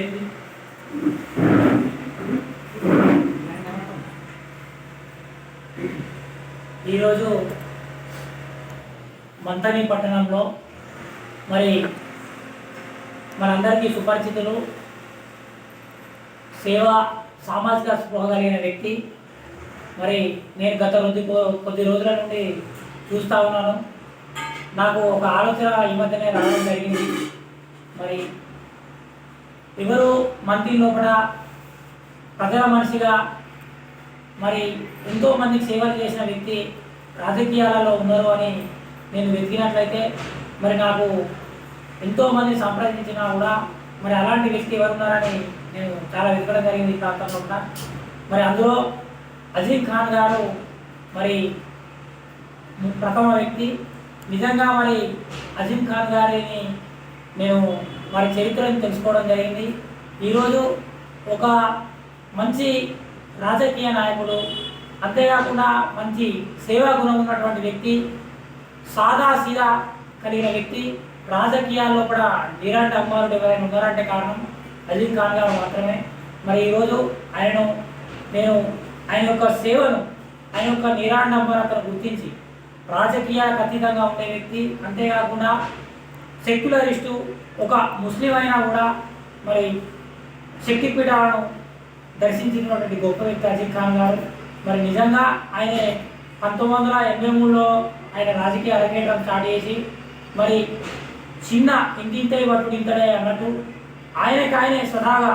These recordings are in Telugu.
ఏంటి? ఈరోజు మంతని పట్టణంలో మరి మనందరికీ సుపరిచితులు సేవ సామాజిక స్పృహ కలిగిన వ్యక్తి. మరి నేను గత రోజు కొద్ది రోజుల నుండి చూస్తూ ఉన్నాను. నాకు ఒక ఆలోచన ఈ మధ్యనే రావడం జరిగింది. మరి ఎవరు మంత్రి లోపల ప్రజల మనిషిగా మరి ఎంతో మందికి సేవలు చేసిన వ్యక్తి రాజకీయాలలో ఉన్నారు అని నేను వెతికినట్లయితే మరి నాకు ఎంతోమంది సంప్రదించినా కూడా మరి అలాంటి వ్యక్తి ఎవరు ఉన్నారని నేను చాలా వెతకడం జరిగింది ఈ ప్రాంతంలో కూడా. మరి అందులో అజీం ఖాన్ గారు మరి ప్రథమ వ్యక్తి. నిజంగా మరి అజీం ఖాన్ గారిని నేను వారి చరిత్రను తెలుసుకోవడం జరిగింది. ఈరోజు ఒక మంచి రాజకీయ నాయకుడు అంతేకాకుండా మంచి సేవా గుణం ఉన్నటువంటి వ్యక్తి సాదా సీదా కలిగిన వ్యక్తి రాజకీయాల్లో కూడా నీరాంటి అమ్మారుడు ఎవరైనా ఉన్నారంటే కారణం అజిత్ ఖాన్ గారు మాత్రమే. మరి ఈరోజు ఆయనను నేను ఆయన యొక్క సేవను ఆయన యొక్క నిరాడంబరతను గుర్తించి రాజకీయాలకు అతీతంగా ఉండే వ్యక్తి అంతేకాకుండా సెక్యులరిస్టు ఒక ముస్లిం అయినా కూడా మరి శక్తిపీఠాలను దర్శించినటువంటి గొప్ప వ్యక్తి అజిత్ ఖాన్ గారు. మరి నిజంగా ఆయన పంతొమ్మిది వందల ఎనభై మూడులో ఆయన రాజకీయ అరంగేట్రం స్టార్ట్ చేసి మరి చిన్న ఇంటింతై పట్టుడు ఇంతడే అన్నట్టు ఆయనకి ఆయనే స్వతహాగా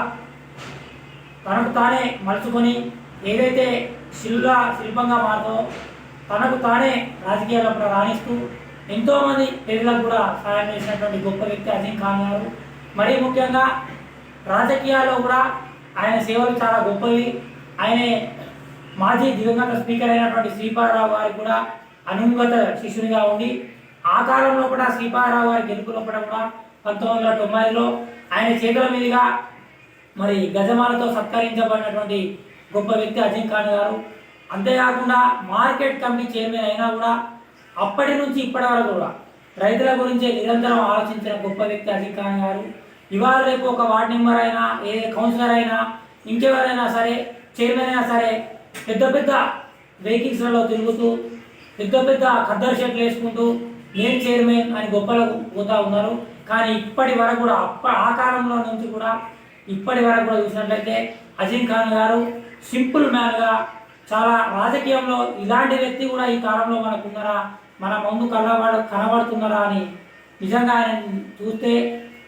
తనకు తానే మలుచుకొని ఏదైతే శిల్గా శిల్పంగా మారుతో తనకు తానే రాజకీయాల్లో రాణిస్తూ ఎంతోమంది పేదలకు కూడా సహాయం చేసినటువంటి గొప్ప వ్యక్తి అజీం ఖాన్ గారు. మరీ ముఖ్యంగా రాజకీయాల్లో కూడా ఆయన సేవలు చాలా గొప్పవి. ఆయన మాజీ దివంగత స్పీకర్ అయినటువంటి శ్రీపాదరావు గారు కూడా అనుగత శిష్యునిగా ఉండి ఆ కాలంలో కూడా శ్రీపాదరావు గారి గెలుపులో కూడా కూడా పంతొమ్మిది వందల తొంభైలో ఆయన చేతుల మీదుగా మరి గజమాలతో సత్కరించబడినటువంటి గొప్ప వ్యక్తి అజీం ఖాన్ గారు. అంతేకాకుండా మార్కెట్ కమిటీ చైర్మన్ అయినా కూడా అప్పటి నుంచి ఇప్పటి వరకు కూడా రైతుల గురించి నిరంతరం ఆలోచించిన గొప్ప వ్యక్తి అజీం ఖాన్ గారు. ఇవాళ రేపు ఒక వార్డ్ మెంబర్ అయినా ఏ కౌన్సిలర్ అయినా ఇంకెవరైనా సరే చైర్మన్ అయినా సరే పెద్ద పెద్ద వెహికల్స్లలో తిరుగుతూ పెద్ద పెద్ద ఖద్దరు షర్ట్లు వేసుకుంటూ నేను చైర్మన్ అని గొప్పలకు పోతా ఉన్నారు. కానీ ఇప్పటి వరకు కూడా అప్ప ఆ కాలంలో నుంచి కూడా ఇప్పటి వరకు కూడా చూసినట్లయితే అజీం ఖాన్ గారు సింపుల్ మ్యాన్గా చాలా రాజకీయంలో ఇలాంటి వ్యక్తి కూడా ఈ కాలంలో మనకు ఉన్నారా? మన ముందు కనబడ కనబడుతున్నారా అని నిజంగా ఆయన చూస్తే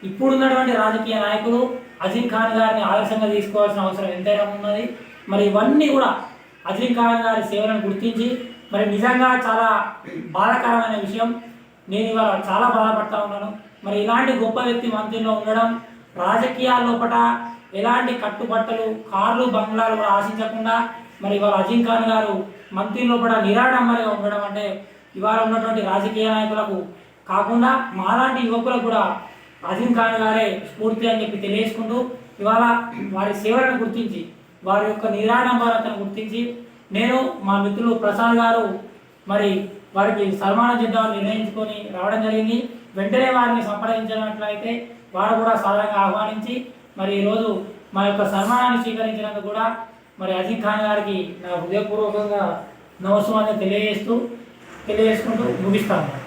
ఇప్పుడున్నటువంటి రాజకీయ నాయకులు అజీం ఖాన్ గారిని ఆదర్శంగా తీసుకోవాల్సిన అవసరం ఎంతైనా ఉన్నది. మరి ఇవన్నీ కూడా అజీం ఖాన్ గారి సేవలను గుర్తించి మరి నిజంగా చాలా బాధాకరమైన విషయం. నేను ఇవాళ చాలా బాధపడతా ఉన్నాను. మరి ఇలాంటి గొప్ప వ్యక్తి మంత్రిలో ఉండడం రాజకీయాల లోపల ఎలాంటి కట్టుబట్టలు కార్లు బంగ్లాలు కూడా ఆశించకుండా మరి ఇవాళ అజీం ఖాన్ గారు మంత్రి లోపల నిరాడంబరిగా ఉండడం అంటే ఇవాళ ఉన్నటువంటి రాజకీయ నాయకులకు కాకుండా మాలాంటి యువకులకు కూడా అజీం ఖాన్ గారే స్ఫూర్తి అని చెప్పి తెలియజేసుకుంటూ ఇవాళ వారి సేవలను గుర్తించి వారి యొక్క నిరాడంబరతను గుర్తించి నేను మా మిత్రులు ప్రసాద్ గారు మరి వారికి సన్మానం చేద్దామని నిర్ణయించుకొని రావడం జరిగింది. వెంటనే వారిని సంప్రదించినట్లయితే వారు కూడా సాధారణంగా ఆహ్వానించి మరి ఈరోజు మా యొక్క సన్మానాన్ని స్వీకరించినందుకు కూడా మరి అజీం ఖాన్ గారికి నా హృదయపూర్వకంగా నమస్కారం తెలియజేస్తూ తెలియజేసుకుంటూ ముగిస్తాను